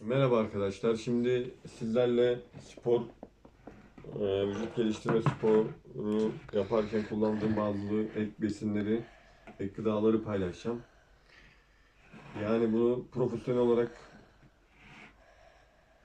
Merhaba arkadaşlar. Şimdi sizlerle spor, e, vücut geliştirme sporu yaparken kullandığım bazı ek besinleri, ek gıdaları paylaşacağım. Yani bunu profesyonel olarak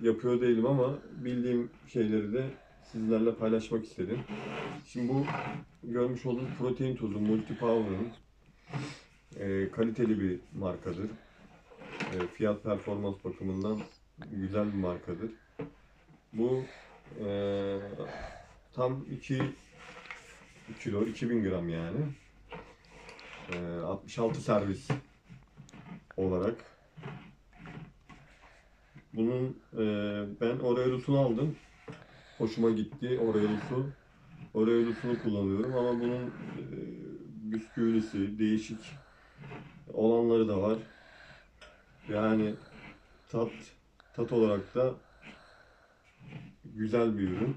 yapıyor değilim ama bildiğim şeyleri de sizlerle paylaşmak istedim. Şimdi bu görmüş olduğunuz protein tozu Multipower'ın e, kaliteli bir markadır. E, fiyat performans bakımından güzel bir markadır. Bu e, tam 2 kilo 2000 gram yani. E, 66 servis olarak. Bunun e, ben Oreo'lusunu aldım. Hoşuma gitti Oreo'lusu. Oreo'lusunu kullanıyorum ama bunun e, bisküvisi, değişik olanları da var. Yani tat tat olarak da güzel bir ürün.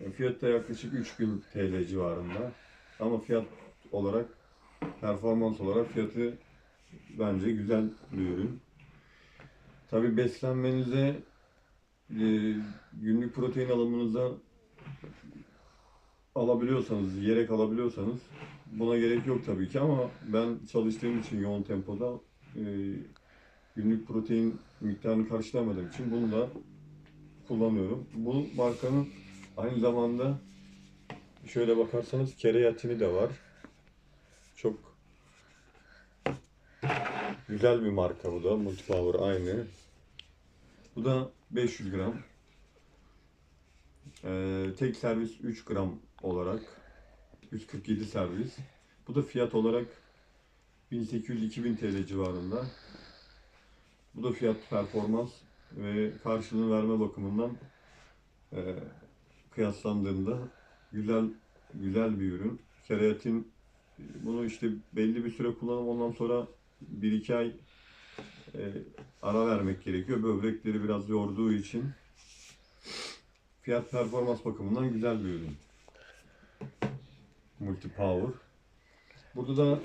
E, Fiyatı da yaklaşık 3000 TL civarında. Ama fiyat olarak, performans olarak fiyatı bence güzel bir ürün. Tabi beslenmenize, e, günlük protein alımınıza alabiliyorsanız, yiyerek alabiliyorsanız buna gerek yok tabii ki ama ben çalıştığım için yoğun tempoda e, günlük protein miktarını karşılamadığım için bunu da kullanıyorum. Bu markanın aynı zamanda şöyle bakarsanız kereatini de var. Çok güzel bir marka bu da. Multipower aynı. Bu da 500 gram. Ee, tek servis 3 gram olarak 147 servis. Bu da fiyat olarak 1800-2000 TL civarında. Bu da fiyat performans ve karşılığını verme bakımından e, kıyaslandığında güzel güzel bir ürün. Kereatin bunu işte belli bir süre kullanıp ondan sonra 1-2 ay e, ara vermek gerekiyor. Böbrekleri biraz yorduğu için fiyat performans bakımından güzel bir ürün. Multi Power. Burada da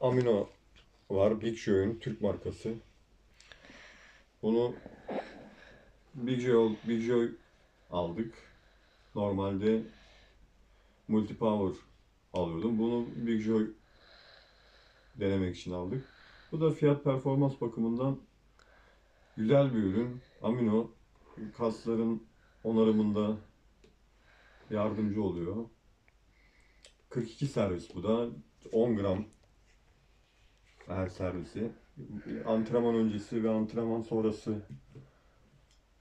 Amino var. Big Joy'un Türk markası. Bunu Big Joy, Big Joy aldık. Normalde Multi Power alıyordum. Bunu Big Joy denemek için aldık. Bu da fiyat performans bakımından güzel bir ürün. Amino kasların onarımında yardımcı oluyor. 42 servis bu da 10 gram her servisi. Antrenman öncesi ve antrenman sonrası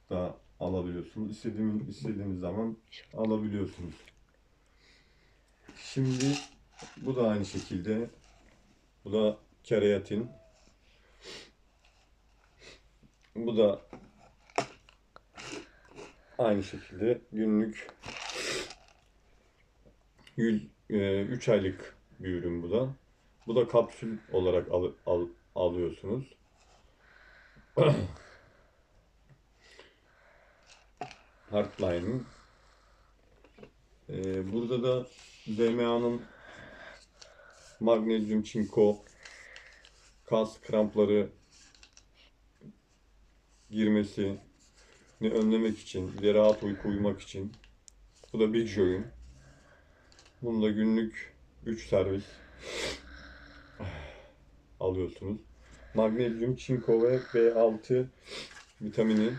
da alabiliyorsunuz. İstediğiniz, istediğiniz zaman alabiliyorsunuz. Şimdi bu da aynı şekilde. Bu da kereatin. Bu da aynı şekilde günlük 100, 3 aylık bir ürün bu da. Bu da kapsül olarak al, al, alıyorsunuz. Hardline'ın. Ee, burada da DMA'nın magnezyum, çinko, kas krampları girmesini önlemek için, bir rahat uyku uyumak için. Bu da Big Joy'un. Bunda günlük 3 servis alıyorsunuz. Magnezyum, çinko ve B6 vitamini.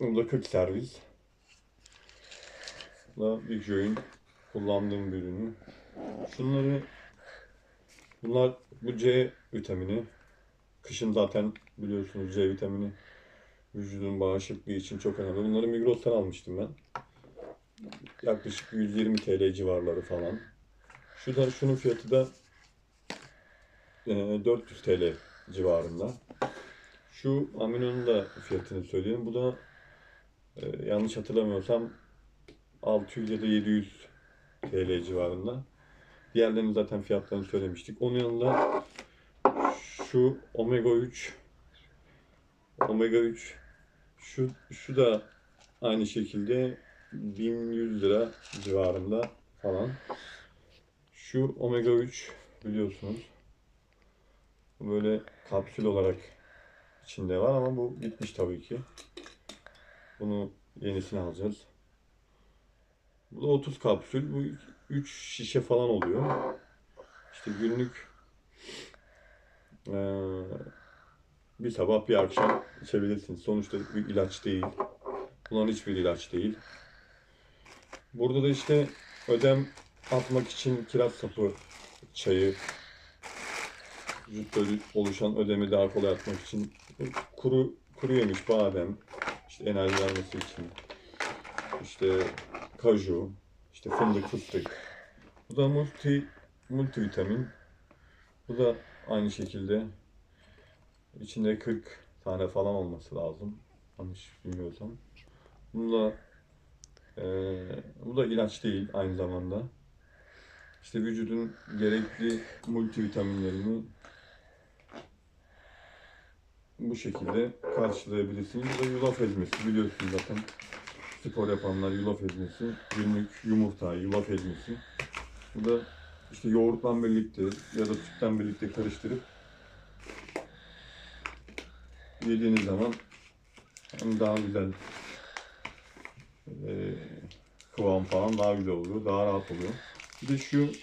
Bunda 40 servis. Bu da Big Joy'un kullandığım bir ürünü. Şunları bunlar bu C vitamini. Kışın zaten biliyorsunuz C vitamini vücudun bağışıklığı için çok önemli. Bunları Migros'tan almıştım ben. Yaklaşık 120 TL civarları falan. Şu da şunun fiyatı da 400 TL civarında. Şu aminonun da fiyatını söyleyeyim. Bu da e, yanlış hatırlamıyorsam 600 ya da 700 TL civarında. Diğerlerinin zaten fiyatlarını söylemiştik. Onun yanında şu omega 3 omega 3 şu şu da aynı şekilde 1100 lira civarında falan. Şu omega 3 biliyorsunuz. Böyle kapsül olarak içinde var ama bu bitmiş tabii ki. Bunu yenisini alacağız. Bu da 30 kapsül. Bu 3 şişe falan oluyor. İşte günlük eee, bir sabah bir akşam içebilirsiniz. Sonuçta bir ilaç değil. Bunların hiçbir ilaç değil. Burada da işte ödem atmak için kiraz sapı çayı, vücutta oluşan ödemi daha kolay atmak için kuru kuru yemiş badem, işte enerji vermesi için, işte kaju, işte fındık, fıstık. Bu da multi multivitamin. Bu da aynı şekilde içinde 40 tane falan olması lazım. Yanlış bilmiyorsam. Bunu da eee, bu da ilaç değil aynı zamanda. İşte vücudun gerekli multivitaminlerini bu şekilde karşılayabilirsiniz. Bu da yulaf ezmesi biliyorsunuz zaten. Spor yapanlar yulaf ezmesi, günlük yumurta, yulaf ezmesi. Bu da işte yoğurtla birlikte ya da sütten birlikte karıştırıp yediğiniz zaman hem daha güzel eee, kıvam falan daha güzel oluyor, daha rahat oluyor. Bir de şu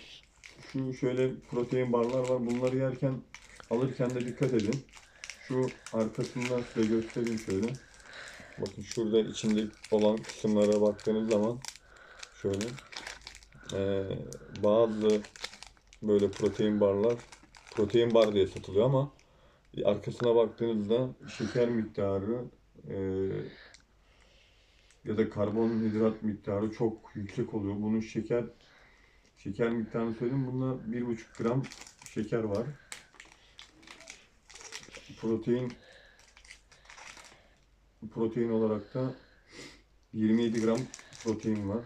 şu şöyle protein barlar var. Bunları yerken alırken de dikkat edin. Şu arkasından size göstereyim şöyle. Bakın şurada içinde olan kısımlara baktığınız zaman şöyle eee, bazı böyle protein barlar protein bar diye satılıyor ama arkasına baktığınızda şeker miktarı eee, ya da karbonhidrat miktarı çok yüksek oluyor. Bunun şeker şeker miktarını söyleyeyim. Bunda 1,5 gram şeker var. Protein protein olarak da 27 gram protein var.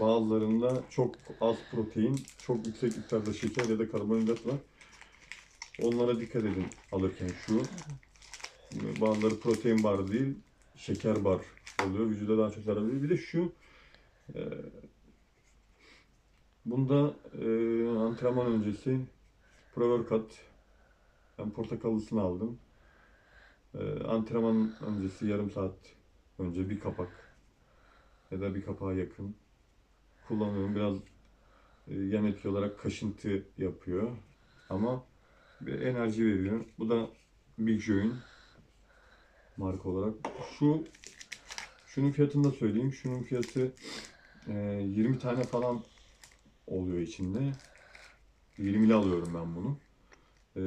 Bazılarında çok az protein, çok yüksek miktarda şeker ya da karbonhidrat var. Onlara dikkat edin alırken şu. Bazıları protein bar değil, şeker bar oluyor. Vücuda daha çok zarar veriyor. Bir de şu e, bunda e, antrenman öncesi pre-workout ben portakallısını aldım. E, antrenman öncesi yarım saat önce bir kapak ya da bir kapağa yakın kullanıyorum. Biraz e, yan etki olarak kaşıntı yapıyor ama bir enerji veriyor. Bu da Big Joy'un marka olarak. Şu şunun fiyatını da söyleyeyim. Şunun fiyatı e, 20 tane falan oluyor içinde. 20'li alıyorum ben bunu. E,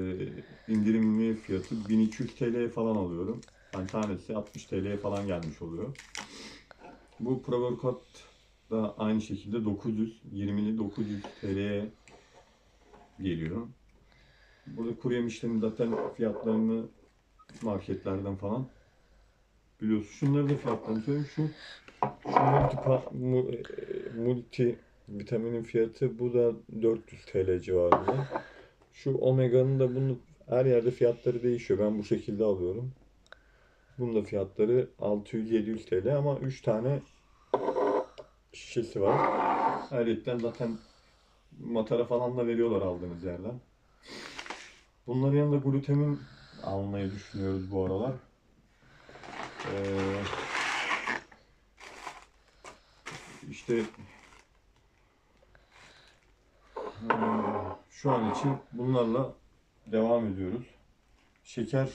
indirimli fiyatı 1200 TL'ye falan alıyorum. Yani tanesi 60 TL'ye falan gelmiş oluyor. Bu Pro-Workout da aynı şekilde 900, 20'li 900 TL'ye geliyor. Burada kuru yemişlerin zaten fiyatlarını marketlerden falan biliyorsun. Şunları da fiyatlarını söyleyeyim. Şu, şu multi, e, multi vitaminin fiyatı bu da 400 TL civarında. Şu omega'nın da bunu her yerde fiyatları değişiyor. Ben bu şekilde alıyorum. Bunun da fiyatları 600-700 TL ama 3 tane şişesi var. Ayrıca zaten matara falan da veriyorlar aldığınız yerden. Bunların yanında glutemin almayı düşünüyoruz bu aralar. Ee, işte şu an için bunlarla devam ediyoruz. Şeker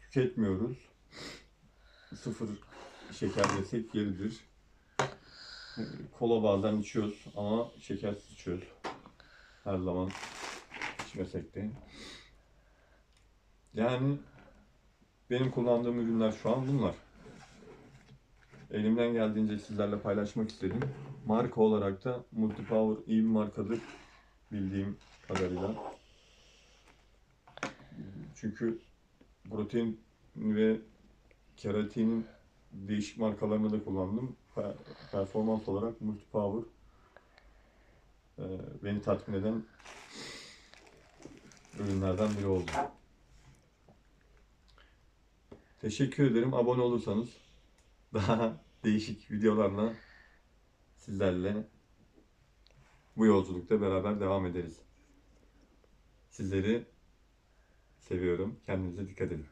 tüketmiyoruz. Sıfır şeker desek yeridir. Kola bazen içiyoruz ama şekersiz içiyoruz. Her zaman içmesek de. Yani benim kullandığım ürünler şu an bunlar. Elimden geldiğince sizlerle paylaşmak istedim. Marka olarak da Multipower iyi bir markadır bildiğim kadarıyla. Çünkü protein ve keratinin değişik markalarını da kullandım. Per- Performans olarak Multipower e, beni tatmin eden ürünlerden biri oldu. Teşekkür ederim. Abone olursanız daha değişik videolarla sizlerle bu yolculukta beraber devam ederiz. Sizleri seviyorum. Kendinize dikkat edin.